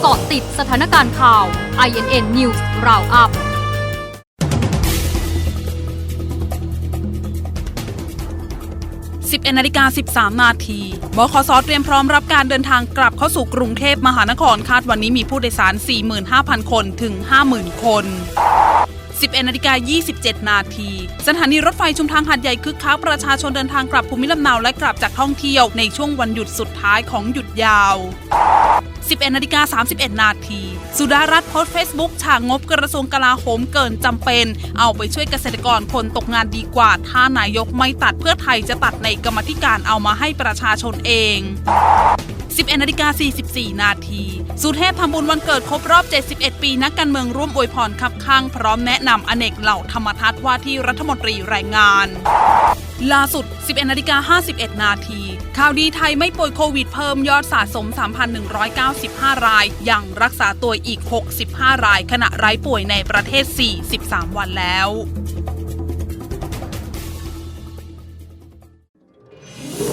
เกาะติดสถานการณ์ข่าว INN News Roundup 11นาฬิกา13 นาทีบคสเตรียมพร้อมรับการเดินทางกลับเข้าสู่กรุงเทพมหานครคาดวันนี้มีผู้โดยสาร 45,000 คนถึง 50,000 คน 11นาฬิกา27 นาที สถานีรถไฟชุมทางหาดใหญ่คึกคักประชาชนเดินทางกลับภูมิลำเนาและกลับจากท่องเที่ยวในช่วงวันหยุดสุดท้ายของหยุดยาว 11นาฬิกา31 นาที สุดารัตน์โพสต์เฟซบุ๊กฉากงบกระทรวงกลาโหมเกินจำเป็น เอาไปช่วยเกษตรกรคนตกงานดีกว่า ถ้านายกไม่ตัดเพื่อไทยจะตัดในกรรมธิการเอามาให้ประชาชนเอง 11นาฬิกา44 นาที สุเทพทำบุญวันเกิดครบรอบ 71 ปีนักการเมืองร่วมอวยพรคับข้างพร้อมแนะนำอเนกเหล่าธรรมทัศน์ว่าที่รัฐมนตรีแรงงานล่าสุด 11นาฬิกา51 นาที ข่าวดีไทยไม่ป่วยโควิดเพิ่มยอดสะสม 3,195 ราย ยังรักษาตัวอีก 65 ราย ขณะไร้ป่วยในประเทศ 43 วันแล้ว